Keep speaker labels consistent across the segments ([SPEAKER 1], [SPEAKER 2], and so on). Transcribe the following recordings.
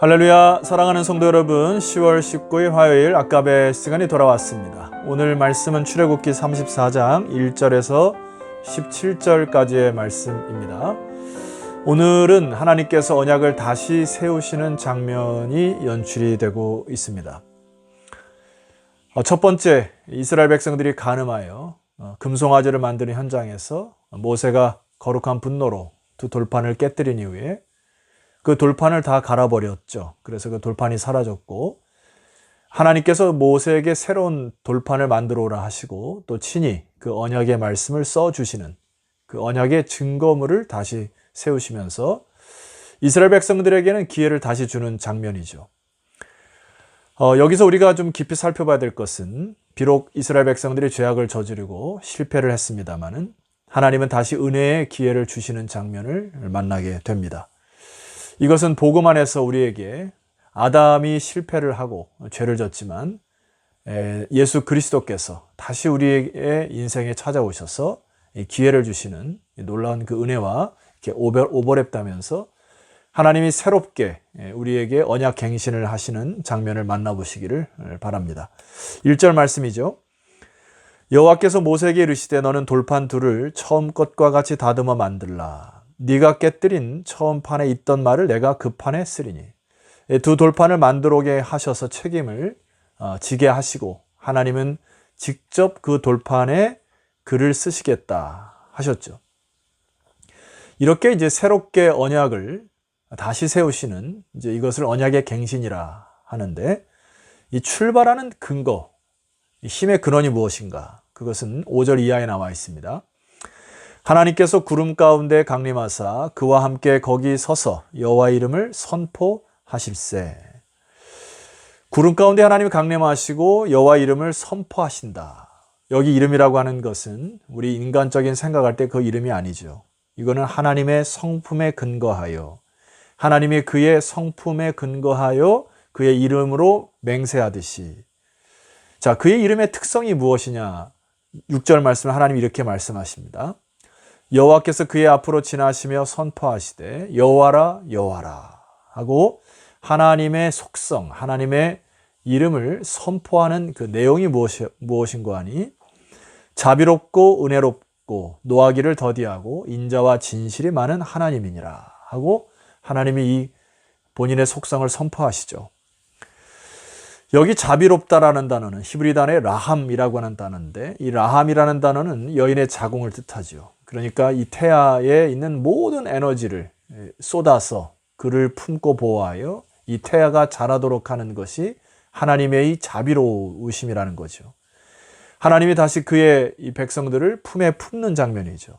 [SPEAKER 1] 할렐루야 사랑하는 성도 여러분 10월 19일 화요일 아까베 시간이 돌아왔습니다. 오늘 말씀은 출애굽기 34장 1절에서 17절까지의 말씀입니다. 오늘은 하나님께서 언약을 다시 세우시는 장면이 연출이 되고 있습니다. 어, 첫 번째 이스라엘 백성들이 간음하여 어, 금송아지를 만드는 현장에서 모세가 거룩한 분노로 두 돌판을 깨뜨린 이후에 그 돌판을 다 갈아버렸죠. 그래서 그 돌판이 사라졌고 하나님께서 모세에게 새로운 돌판을 만들어 오라 하시고 또 친히 그 언약의 말씀을 써 주시는 그 언약의 증거물을 다시 세우시면서 이스라엘 백성들에게는 기회를 다시 주는 장면이죠. 어, 여기서 우리가 좀 깊이 살펴봐야 될 것은 비록 이스라엘 백성들이 죄악을 저지르고 실패를 했습니다마는 하나님은 다시 은혜의 기회를 주시는 장면을 만나게 됩니다. 이것은 복음 안에서 우리에게 아담이 실패를 하고 죄를 졌지만 예수 그리스도께서 다시 우리의 인생에 찾아오셔서 기회를 주시는 놀라운 그 은혜와 이렇게 오버랩다면서 하나님이 새롭게 우리에게 언약 갱신을 하시는 장면을 만나보시기를 바랍니다. 1절 말씀이죠. 여호와께서 모세에게 이르시되 너는 돌판 둘을 처음 것과 같이 다듬어 만들라. 네가 깨뜨린 처음 판에 있던 말을 내가 그 판에 쓰리니 두 돌판을 만들어 오게 하셔서 책임을 어, 지게 하시고 하나님은 직접 그 돌판에 글을 쓰시겠다 하셨죠. 이렇게 이제 새롭게 언약을 다시 세우시는 이제 이것을 언약의 갱신이라 하는데 이 출발하는 근거, 힘의 근원이 무엇인가? 그것은 5절 이하에 나와 있습니다. 하나님께서 구름 가운데 강림하사 그와 함께 거기 서서 여호와 이름을 선포하실세. 구름 가운데 하나님이 강림하시고 여호와 이름을 선포하신다. 여기 이름이라고 하는 것은 우리 인간적인 생각할 때 그 이름이 아니죠. 이거는 하나님의 성품에 근거하여 하나님이 그의 성품에 근거하여 그의 이름으로 맹세하듯이 자, 그의 이름의 특성이 무엇이냐? 6절 말씀을 하나님이 이렇게 말씀하십니다. 여호와께서 그의 앞으로 지나시며 선포하시되 여호와라 여호와라 하고 하나님의 속성, 하나님의 이름을 선포하는 그 내용이 무엇이, 무엇인고 하니 자비롭고 은혜롭고 노하기를 더디하고 인자와 진실이 많은 하나님이니라 하고 하나님이 이 본인의 속성을 선포하시죠. 여기 자비롭다라는 단어는 히브리 단어의 라함이라고 하는 단어인데 이 라함이라는 단어는 여인의 자궁을 뜻하죠. 그러니까 이 태아에 있는 모든 에너지를 쏟아서 그를 품고 보호하여 이 태아가 자라도록 하는 것이 하나님의 이 자비로우심이라는 거죠. 하나님이 다시 그의 이 백성들을 품에 품는 장면이죠.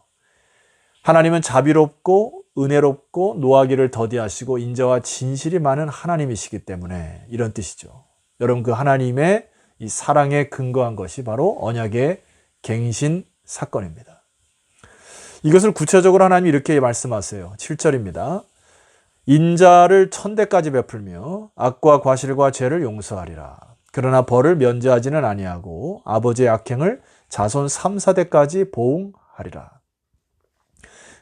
[SPEAKER 1] 하나님은 자비롭고 은혜롭고 노하기를 더디하시고 인자와 진실이 많은 하나님이시기 때문에 이런 뜻이죠. 여러분 그 하나님의 이 사랑에 근거한 것이 바로 언약의 갱신 사건입니다. 이것을 구체적으로 하나님이 이렇게 말씀하세요. 7절입니다. 인자를 천대까지 베풀며 악과 과실과 죄를 용서하리라. 그러나 벌을 면제하지는 아니하고 아버지의 악행을 자손 3, 4대까지 보응하리라.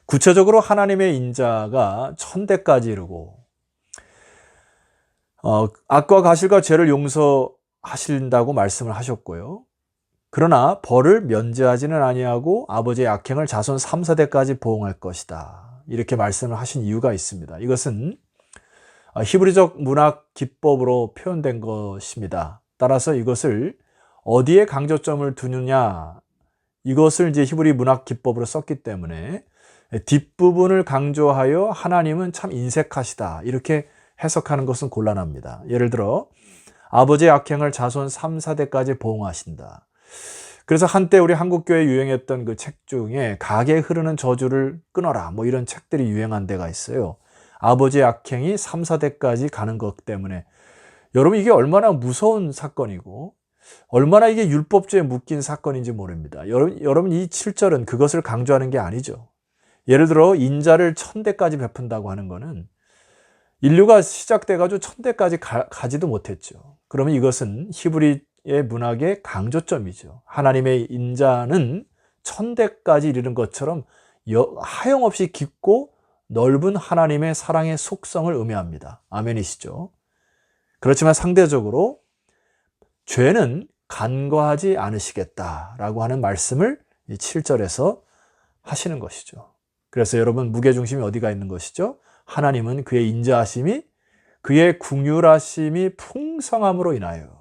[SPEAKER 1] 구체적으로 하나님의 인자가 천대까지 이르고 어, 악과 가실과 죄를 용서하신다고 말씀을 하셨고요. 그러나 벌을 면제하지는 아니하고 아버지의 악행을 자손 3, 4대까지 보응할 것이다. 이렇게 말씀을 하신 이유가 있습니다. 이것은 히브리적 문학 기법으로 표현된 것입니다. 따라서 이것을 어디에 강조점을 두느냐 이것을 이제 히브리 문학 기법으로 썼기 때문에 뒷부분을 강조하여 하나님은 참 인색하시다 이렇게 해석하는 것은 곤란합니다. 예를 들어 아버지의 악행을 자손 3, 4대까지 보응하신다. 그래서 한때 우리 한국교회 유행했던 그 책 중에 가게 흐르는 저주를 끊어라 뭐 이런 책들이 유행한 데가 있어요. 아버지의 악행이 3, 4대까지 가는 것 때문에 여러분 이게 얼마나 무서운 사건이고 얼마나 이게 율법주에 묶인 사건인지 모릅니다. 여러분, 여러분 이 7절은 그것을 강조하는 게 아니죠. 예를 들어 인자를 천대까지 베푼다고 하는 거는 인류가 시작돼 가지고 천대까지 가, 가지도 못했죠. 그러면 이것은 히브리 의 문학의 강조점이죠. 하나님의 인자는 천대까지 이르는 것처럼 하염없이 깊고 넓은 하나님의 사랑의 속성을 의미합니다. 아멘이시죠? 그렇지만 상대적으로 죄는 간과하지 않으시겠다라고 하는 말씀을 이 7절에서 하시는 것이죠. 그래서 여러분 무게중심이 어디가 있는 것이죠? 하나님은 그의 인자하심이 그의 궁휼하심이 풍성함으로 인하여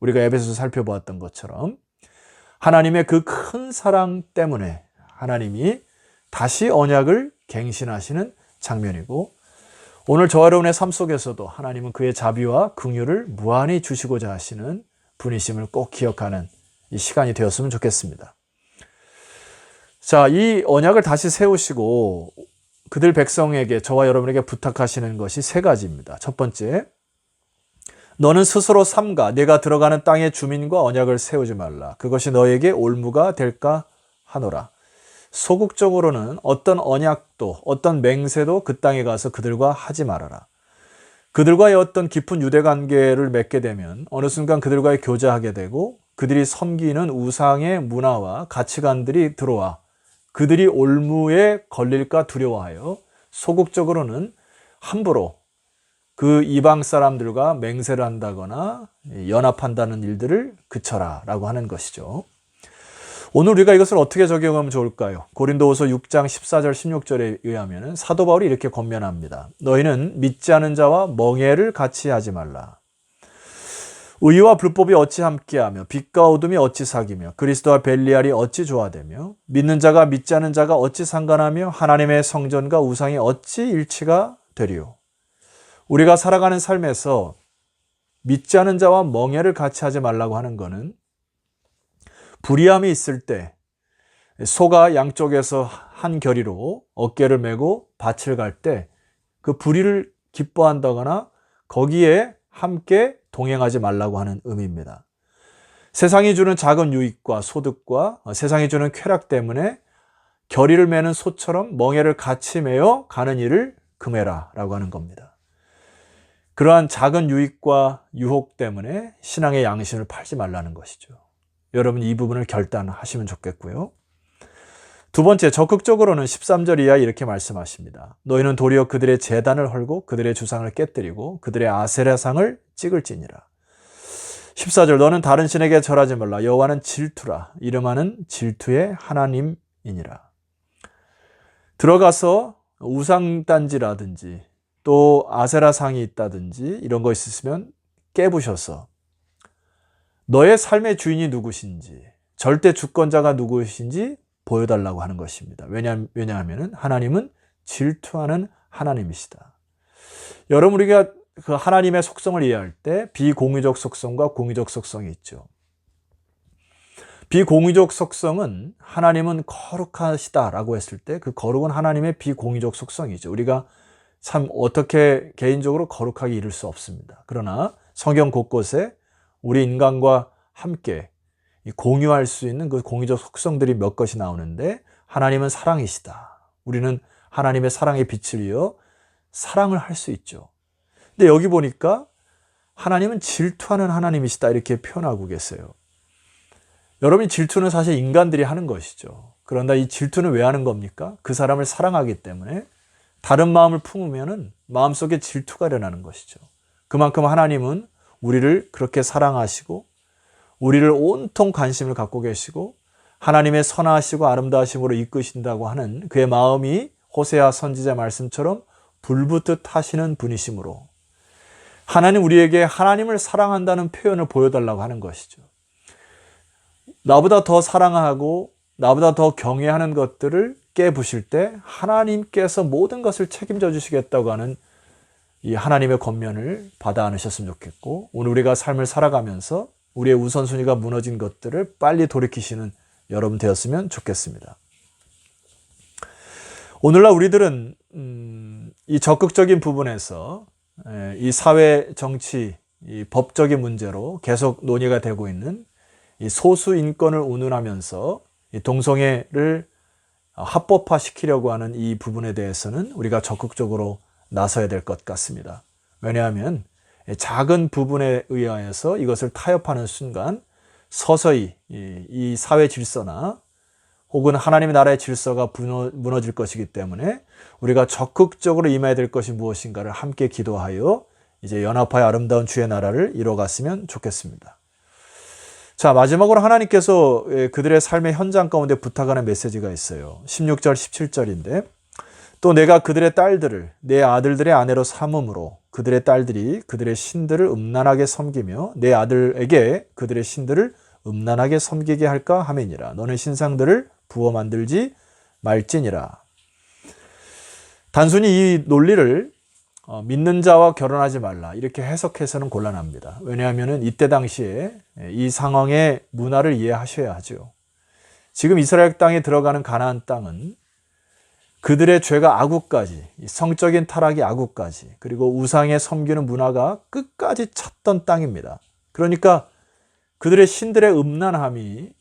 [SPEAKER 1] 우리가 에베소서 살펴보았던 것처럼 하나님의 그 큰 사랑 때문에 하나님이 다시 언약을 갱신하시는 장면이고 오늘 저와 여러분의 삶 속에서도 하나님은 그의 자비와 긍휼을 무한히 주시고자 하시는 분이심을 꼭 기억하는 이 시간이 되었으면 좋겠습니다. 자, 이 언약을 다시 세우시고 그들 백성에게 저와 여러분에게 부탁하시는 것이 세 가지입니다. 첫 번째, 너는 스스로 삼가 내가 들어가는 땅의 주민과 언약을 세우지 말라. 그것이 너에게 올무가 될까 하노라. 소극적으로는 어떤 언약도 어떤 맹세도 그 땅에 가서 그들과 하지 말아라. 그들과의 어떤 깊은 유대 관계를 맺게 되면 어느 순간 그들과의 교제하게 되고 그들이 섬기는 우상의 문화와 가치관들이 들어와 그들이 올무에 걸릴까 두려워하여 소극적으로는 함부로 그 이방 사람들과 맹세를 한다거나 연합한다는 일들을 그쳐라 라고 하는 것이죠. 오늘 우리가 이것을 어떻게 적용하면 좋을까요? 고린도후서 6장 14절 16절에 의하면 사도 바울이 이렇게 권면합니다. 너희는 믿지 않은 자와 멍해를 같이 하지 말라. 의와 불법이 어찌 함께하며 빛과 어둠이 어찌 사귀며 그리스도와 벨리알이 어찌 조화되며 믿는 자가 믿지 않은 자가 어찌 상관하며 하나님의 성전과 우상이 어찌 일치가 되리요. 우리가 살아가는 삶에서 믿지 않은 자와 멍해를 같이 하지 말라고 하는 것은 불의함이 있을 때 소가 양쪽에서 한 결의로 어깨를 메고 밭을 갈 때 그 불의를 기뻐한다거나 거기에 함께 동행하지 말라고 하는 의미입니다. 세상이 주는 작은 유익과 소득과 세상이 주는 쾌락 때문에 결의를 매는 소처럼 멍해를 같이 매어 가는 일을 금해라 라고 하는 겁니다. 그러한 작은 유익과 유혹 때문에 신앙의 양심을 팔지 말라는 것이죠. 여러분 이 부분을 결단하시면 좋겠고요. 두 번째, 적극적으로는 13절 이하 이렇게 말씀하십니다. 너희는 도리어 그들의 재단을 헐고 그들의 주상을 깨뜨리고 그들의 아세라상을 찍을지니라. 14절 너는 다른 신에게 절하지 말라 여호와는 질투라 이름하는 질투의 하나님이니라. 들어가서 우상단지라든지 또 아세라상이 있다든지 이런 거 있으시면 깨부셔서 너의 삶의 주인이 누구신지 절대 주권자가 누구신지 보여달라고 하는 것입니다. 왜냐, 왜냐하면 하나님은 질투하는 하나님이시다. 여러분 우리가 그 하나님의 속성을 이해할 때 비공유적 속성과 공유적 속성이 있죠. 비공유적 속성은 하나님은 거룩하시다라고 했을 때 그 거룩은 하나님의 비공유적 속성이죠. 우리가 참 어떻게 개인적으로 거룩하게 이룰 수 없습니다. 그러나 성경 곳곳에 우리 인간과 함께 공유할 수 있는 그 공유적 속성들이 몇 것이 나오는데 하나님은 사랑이시다. 우리는 하나님의 사랑의 빛을 이어 사랑을 할 수 있죠. 근데 여기 보니까 하나님은 질투하는 하나님이시다 이렇게 표현하고 계세요. 여러분이 질투는 사실 인간들이 하는 것이죠. 그런다 이 질투는 왜 하는 겁니까? 그 사람을 사랑하기 때문에 다른 마음을 품으면은 마음속에 질투가 일어나는 것이죠. 그만큼 하나님은 우리를 그렇게 사랑하시고 우리를 온통 관심을 갖고 계시고 하나님의 선하시고 아름다우심으로 이끄신다고 하는 그의 마음이 호세아 선지자 말씀처럼 불붙듯 하시는 분이시므로 하나님 우리에게 하나님을 사랑한다는 표현을 보여달라고 하는 것이죠. 나보다 더 사랑하고 나보다 더 경외하는 것들을 깨부실 때 하나님께서 모든 것을 책임져 주시겠다고 하는 이 하나님의 권면을 받아 안으셨으면 좋겠고 오늘 우리가 삶을 살아가면서 우리의 우선순위가 무너진 것들을 빨리 돌이키시는 여러분 되었으면 좋겠습니다. 오늘날 우리들은 음, 이 적극적인 부분에서 이 사회 정치 이 법적인 문제로 계속 논의가 되고 있는 이 소수 인권을 운운하면서 이 동성애를 합법화 시키려고 하는 이 부분에 대해서는 우리가 적극적으로 나서야 될 것 같습니다. 왜냐하면 작은 부분에 의하여서 이것을 타협하는 순간 서서히 이 사회 질서나 혹은 하나님의 나라의 질서가 무너- 무너질 것이기 때문에 우리가 적극적으로 임해야 될 것이 무엇인가를 함께 기도하여 이제 연합하여 아름다운 주의 나라를 이뤄갔으면 좋겠습니다. 자, 마지막으로 하나님께서 예, 그들의 삶의 현장 가운데 부탁하는 메시지가 있어요. 16절, 17절인데 또 내가 그들의 딸들을 내 아들들의 아내로 삼음으로 그들의 딸들이 그들의 신들을 음란하게 섬기며 내 아들에게 그들의 신들을 음란하게 섬기게 할까 하매니라. 너는 신상들을 부어 만들지 말지니라. 단순히 이 논리를 어, 믿는 자와 결혼하지 말라 이렇게 해석해서는 곤란합니다. 왜냐하면 이때 당시에 이 상황의 문화를 이해하셔야 하죠. 지금 이스라엘 땅에 들어가는 가나안 땅은 그들의 죄가 아구까지 이 성적인 타락이 아구까지 그리고 우상에 섬기는 문화가 끝까지 찼던 땅입니다. 그러니까 그들의 신들의 음란함이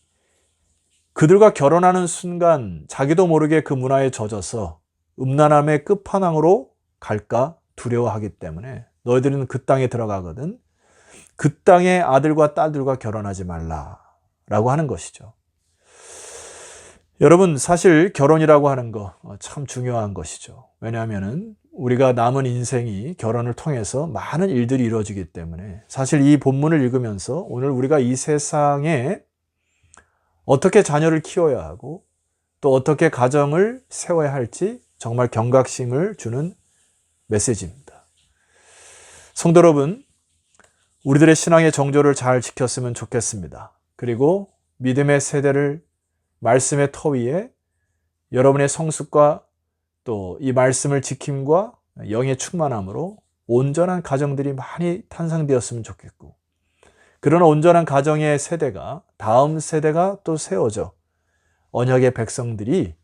[SPEAKER 1] 그들과 결혼하는 순간 자기도 모르게 그 문화에 젖어서 음란함의 끝판왕으로 갈까 두려워하기 때문에 너희들은 그 땅에 들어가거든 그 땅의 아들과 딸들과 결혼하지 말라라고 하는 것이죠. 여러분 사실 결혼이라고 하는 거 참 중요한 것이죠. 왜냐하면은 우리가 남은 인생이 결혼을 통해서 많은 일들이 이루어지기 때문에 사실 이 본문을 읽으면서 오늘 우리가 이 세상에 어떻게 자녀를 키워야 하고 또 어떻게 가정을 세워야 할지 정말 경각심을 주는 메시지입니다. 성도 여러분, 우리들의 신앙의 정조를 잘 지켰으면 좋겠습니다. 그리고 믿음의 세대를 말씀의 터 위에 여러분의 성숙과 또 이 말씀을 지킴과 영의 충만함으로 온전한 가정들이 많이 탄생되었으면 좋겠고 그런 온전한 가정의 세대가 다음 세대가 또 세워져 언약의 백성들이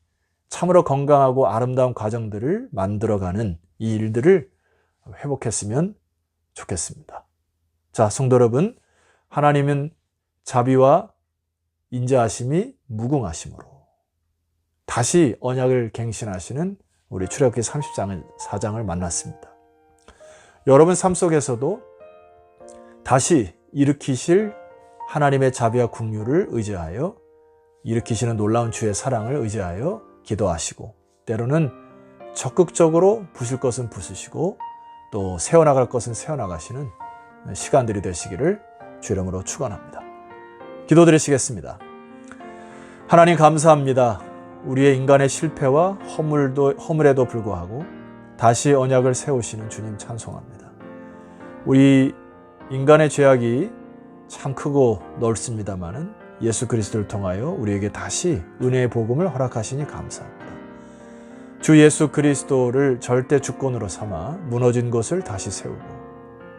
[SPEAKER 1] 참으로 건강하고 아름다운 가정들을 만들어가는 이 일들을 회복했으면 좋겠습니다. 자, 성도 여러분, 하나님은 자비와 인자하심이 무궁하심으로 다시 언약을 갱신하시는 우리 출애굽기 30장을 4장을 만났습니다. 여러분 삶 속에서도 다시 일으키실 하나님의 자비와 국류를 의지하여 일으키시는 놀라운 주의 사랑을 의지하여 기도하시고 때로는 적극적으로 부술 것은 부수시고 또 세워나갈 것은 세워나가시는 시간들이 되시기를 주 이름으로 축원합니다. 기도드리시겠습니다. 하나님 감사합니다. 우리의 인간의 실패와 허물도 허물에도 불구하고 다시 언약을 세우시는 주님 찬송합니다. 우리 인간의 죄악이 참 크고 넓습니다만은 예수 그리스도를 통하여 우리에게 다시 은혜의 복음을 허락하시니 감사합니다. 주 예수 그리스도를 절대 주권으로 삼아 무너진 것을 다시 세우고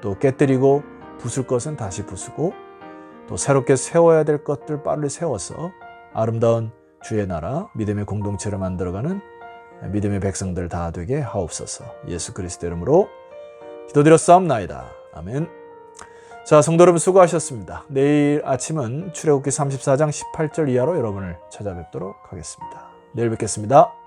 [SPEAKER 1] 또 깨뜨리고 부술 것은 다시 부수고 또 새롭게 세워야 될 것들 빨리 세워서 아름다운 주의 나라 믿음의 공동체를 만들어가는 믿음의 백성들 다 되게 하옵소서. 예수 그리스도 이름으로 기도드렸사옵나이다. 아멘 자 성도 여러분 수고하셨습니다. 내일 아침은 출애굽기 34장 18절 이하로 여러분을 찾아뵙도록 하겠습니다. 내일 뵙겠습니다